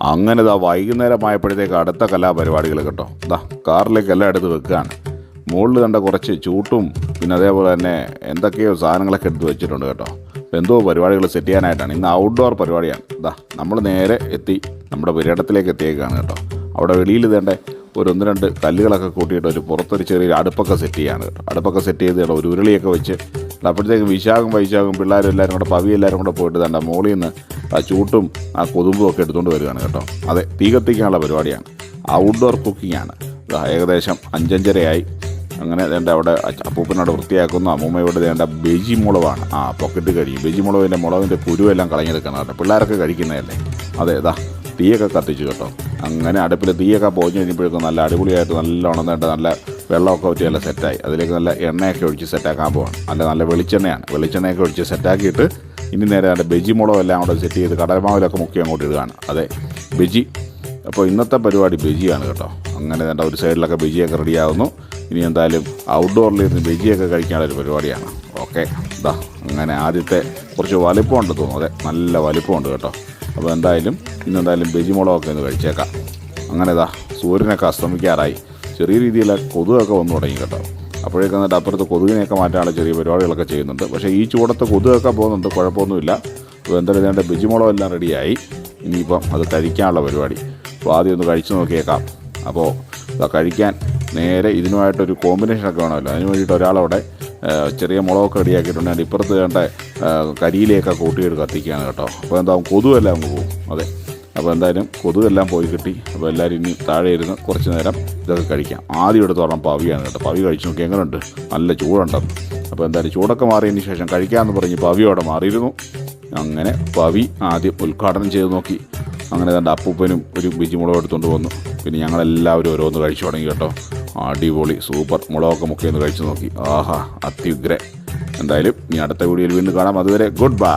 അങ്ങനെ ഇതാ വൈകുന്നേരമായപ്പോഴത്തേക്ക് അടുത്ത കലാപരിപാടികൾ കേട്ടോ. ഇതാ കാറിലേക്ക് എല്ലാം എടുത്ത് വെക്കുകയാണ്. മുകളിൽ കണ്ട കുറച്ച് ചൂട്ടും പിന്നെ അതേപോലെ തന്നെ എന്തൊക്കെയോ സാധനങ്ങളൊക്കെ എടുത്ത് വെച്ചിട്ടുണ്ട് കേട്ടോ. എന്തോ പരിപാടികൾ സെറ്റ് ചെയ്യാനായിട്ടാണ്. ഇന്ന് ഔട്ട്ഡോർ പരിപാടിയാണ്. ഇതാ നമ്മൾ നേരെ എത്തി നമ്മുടെ പുരയിടത്തിലേക്ക് എത്തിയേക്കാണ് കേട്ടോ. അവിടെ വെളിയിൽ തേണ്ട ഒരു ഒന്ന് രണ്ട് കല്ലുകളൊക്കെ കൂട്ടിയിട്ട് ഒരു പുറത്തൊരു ചെറിയൊരു അടുപ്പൊക്കെ സെറ്റ് ചെയ്യാണ് കേട്ടോ. അടുപ്പൊക്കെ സെറ്റ് ചെയ്ത് ഒരു ഉരുളിയൊക്കെ വെച്ച് അപ്പോഴത്തേക്ക് വിശാഖം വൈശാഖം പിള്ളേരും എല്ലാവരും കൂടെ പവി എല്ലാവരും കൂടെ പോയിട്ട് തന്നെ മോളിൽ നിന്ന് ആ ചൂട്ടും ആ കൊതുമ്പും ഒക്കെ എടുത്തുകൊണ്ട് വരികയാണ് കേട്ടോ. അതെ തീ കത്തിക്കാനുള്ള പരിപാടിയാണ്. ഔട്ട്ഡോർ കുക്കിംഗ് ആണ്. ഏകദേശം അഞ്ചഞ്ചരയായി. അങ്ങനെ വേണ്ട അവിടെ അപ്പൂപ്പനോട് വൃത്തിയാക്കുന്നു അമ്മൂമ്മയോട് വേണ്ട ബെജി മുളവാണ്. ആ പോക്കറ്റ് കഴിയും. ബെജി മുളകിന്റെ മുളകിന്റെ കുരുവെല്ലാം കളഞ്ഞെടുക്കണം കേട്ടോ. പിള്ളേരൊക്കെ കഴിക്കുന്നതല്ലേ? അതെ ഇതാ തീയൊക്കെ കത്തിച്ചു കേട്ടോ. അങ്ങനെ അടുപ്പിൽ തീയൊക്കെ പോഞ്ഞ് കഴിഞ്ഞപ്പോഴേക്കും നല്ല അടിപൊളിയായിട്ട് നല്ല ഉണന്നിട്ട് നല്ല വെള്ളമൊക്കെ ഊറ്റി നല്ല സെറ്റായി. അതിലേക്ക് നല്ല എണ്ണയൊക്കെ ഒഴിച്ച് സെറ്റാക്കാൻ പോവാണ് നല്ല നല്ല വെളിച്ചെണ്ണയാണ്. വെളിച്ചെണ്ണയൊക്കെ ഒഴിച്ച് സെറ്റാക്കിയിട്ട് ഇനി നേരെ അതിന്റെ ബെജി മുളകും എല്ലാം കൂടെ സെറ്റ് ചെയ്ത് കടൽമാവിലൊക്കെ മുക്കി അങ്ങോട്ട് ഇടുകയാണ്. അതെ ബെജി. അപ്പോൾ ഇന്നത്തെ പരിപാടി ബെജിയാണ് കേട്ടോ. അങ്ങനെ വേണ്ട ഒരു സൈഡിലൊക്കെ ബെജിയൊക്കെ റെഡിയാകുന്നു ഇനി എന്തായാലും ഔട്ട്ഡോറിൽ ഇരുന്ന് ബെജിയൊക്കെ കഴിക്കാനുള്ള ഒരു പരിപാടിയാണ്. ഓക്കെ ഇതാ അങ്ങനെ ആദ്യത്തെ കുറച്ച് വലിപ്പമുണ്ട് തോന്നുന്നു. അതെ നല്ല വലിപ്പമുണ്ട് കേട്ടോ. അപ്പോൾ എന്തായാലും ഇന്ന് എന്തായാലും ബെജി മുളകൊക്കെ ഒന്ന് കഴിച്ചേക്കാം. അങ്ങനെ ഇതാ സൂര്യനൊക്കെ അസ്തമിക്കാറായി. ചെറിയ രീതിയിൽ കൊതുകൊക്കെ വന്നു തുടങ്ങി കേട്ടോ. അപ്പോഴേക്കും എന്നിട്ട് അപ്പുറത്ത് കൊതുകിനെയൊക്കെ മാറ്റാനുള്ള ചെറിയ പരിപാടികളൊക്കെ ചെയ്യുന്നുണ്ട്. പക്ഷേ ഈ ചൂടത്തെ കൊതുകൊക്കെ പോകുന്നുണ്ട് കുഴപ്പമൊന്നുമില്ല. അപ്പോൾ എന്തായാലും വേണ്ട ബെജിമുളക് എല്ലാം റെഡിയായി. ഇനിയിപ്പം അത് കഴിക്കാനുള്ള പരിപാടി. അപ്പോൾ ആദ്യം ഒന്ന് കഴിച്ചു നോക്കിയേക്കാം. അപ്പോൾ കഴിക്കാൻ നേരെ ഇതിനുമായിട്ടൊരു കോമ്പിനേഷനൊക്കെ വേണമല്ലോ. അതിന് വേണ്ടിയിട്ട് ഒരാളവിടെ ചെറിയ മുളകൊക്കെ റെഡിയാക്കിയിട്ടുണ്ട്. ഇപ്പുറത്ത് വേണ്ട കരിയിലേക്കൊക്കെ കരിയിലേക്ക് കൂട്ടിയിട്ട് കത്തിക്കുകയാണ് കേട്ടോ. അപ്പോൾ എന്താ കൊതുവല്ല അങ്ങ് പോകും. അതെ. അപ്പോൾ എന്തായാലും കൊതുകെല്ലാം പോയി കിട്ടി. അപ്പോൾ എല്ലാവരും ഇനി താഴെ ഇരുന്ന് കുറച്ച് നേരം ഇതൊക്കെ കഴിക്കാം. ആദ്യം എടുത്ത് പറഞ്ഞാൽ പവിയാണ് കേട്ടോ. പവി കഴിച്ചു നോക്കി. എങ്ങനെയുണ്ട് നല്ല ചൂടുണ്ടെന്ന് അപ്പോൾ എന്തായാലും ചൂടൊക്കെ മാറിയതിന് ശേഷം കഴിക്കാമെന്ന് പറഞ്ഞ് പവിയോടെ മാറിയിരുന്നു. അങ്ങനെ പവി ആദ്യം ഉദ്ഘാടനം ചെയ്ത് നോക്കി. അങ്ങനെ തന്നെ അപ്പൂപ്പനും ഒരു ബിജി മുളക് എടുത്തുകൊണ്ട് വന്നു. പിന്നെ ഞങ്ങളെല്ലാവരും ഓരോന്ന് കഴിച്ചു തുടങ്ങി കേട്ടോ. അടിപൊളി സൂപ്പർ മുളകൊക്കെ മുക്കിയൊന്ന് കഴിച്ചു നോക്കി. ആഹാ അത്യുഗ്ര എന്തായാലും ഇനി അടുത്ത വീഡിയോയിൽ വീണ്ടും കാണാം. അതുവരെ ഗുഡ് ബൈ.